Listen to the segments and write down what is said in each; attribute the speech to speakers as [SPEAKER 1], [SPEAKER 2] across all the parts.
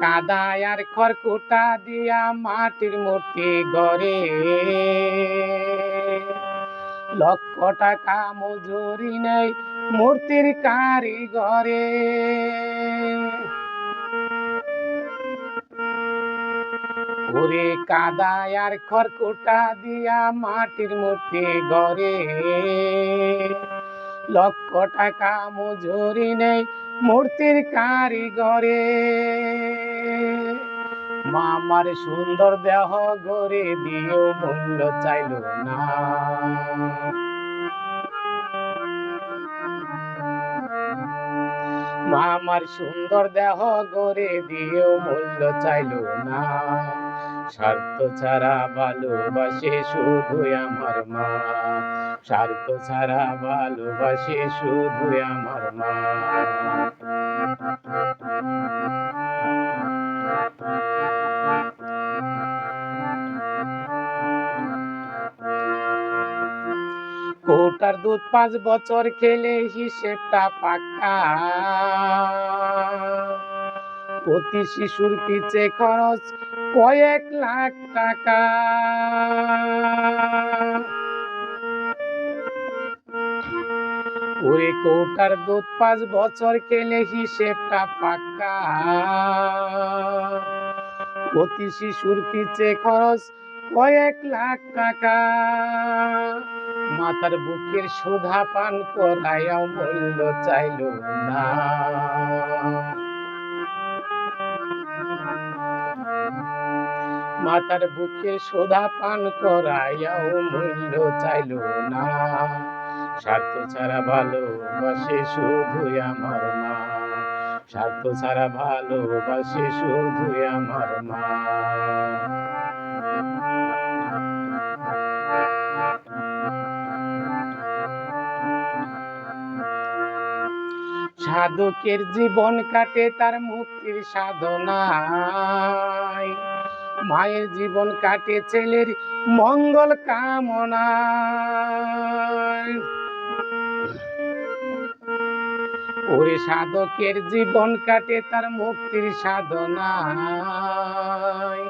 [SPEAKER 1] কাদায় আর খড়কুটা দিয়া মাটির মূর্তি গড়ে। লক্ষ টাকা মজুরি নেই মূর্তির কারিগরে। ওরে কাদায় আর খড়কুটা দিয়া মাটির মূর্তি গড়ে। লক্ষ টাকা মজুরি নেই মূর্তির কারিগরে। মামার সুন্দর দেহ গড়ে দিও, মূল্য চাইল না। মামার সুন্দর দেহ গড়ে দিও, মূল্য চাইল না। স্বার্থ ছাড়া ভালোবাসে শুধু আমার মা। স্বার্থ ছাড়া ভালোবাসে শুধু আমার মা। কোটার দুধ পাঁচ বছর খেলে হিসেবটা পাকা প্রতি শিশুর পিছে খরচ কয়েক লাখ টাকা। ওই কোটার দুধ পাঁচ বছর খেলে হিসেবটা পাকা প্রতি শিশুর পিছে খরচ কয়েক লাখ টাকা। মাতার বুকের সুধা পান করাইয়াও মূল্য চাইল না। মাতার বুকে সুধা পান করাইয়াও মূল্য চাইল না। স্বার্থ ছাড়া ভালোবাসে শুধু আমার মা। স্বার্থ ছাড়া ভালোবাসে শুধু আমার মা। সাধকের জীবন কাটে তার মুক্তির সাধনায় মায়ের জীবন কাটে ছেলের মঙ্গল কামনায়। ওরে সাধকের জীবন কাটে তার মুক্তির সাধনায়।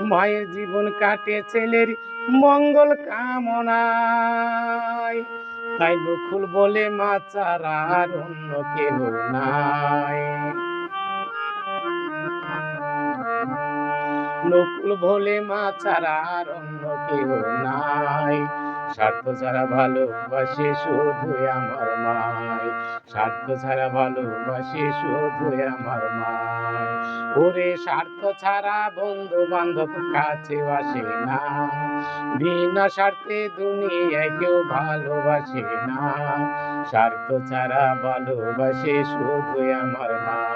[SPEAKER 1] মায়ের জীবন কাটে ছেলের মঙ্গল কামনায়। তাই নকুল বলে মাচার আর অন্য কেহ নাই। নকুল বলে মা ছাড়া আর অন্য কেহ নাই। স্বার্থ ছাড়া ভালোবাসে শুধু আমার মাই স্বার্থ ছাড়া ভালোবাসে শুধু আমার মাই ওরে স্বার্থ ছাড়া বন্ধু বান্ধব কাছে আসে না। বিনা স্বার্থে দুনিয়ায় কেউ ভালোবাসে না। স্বার্থ ছাড়া ভালোবাসে শুধু আমার মা।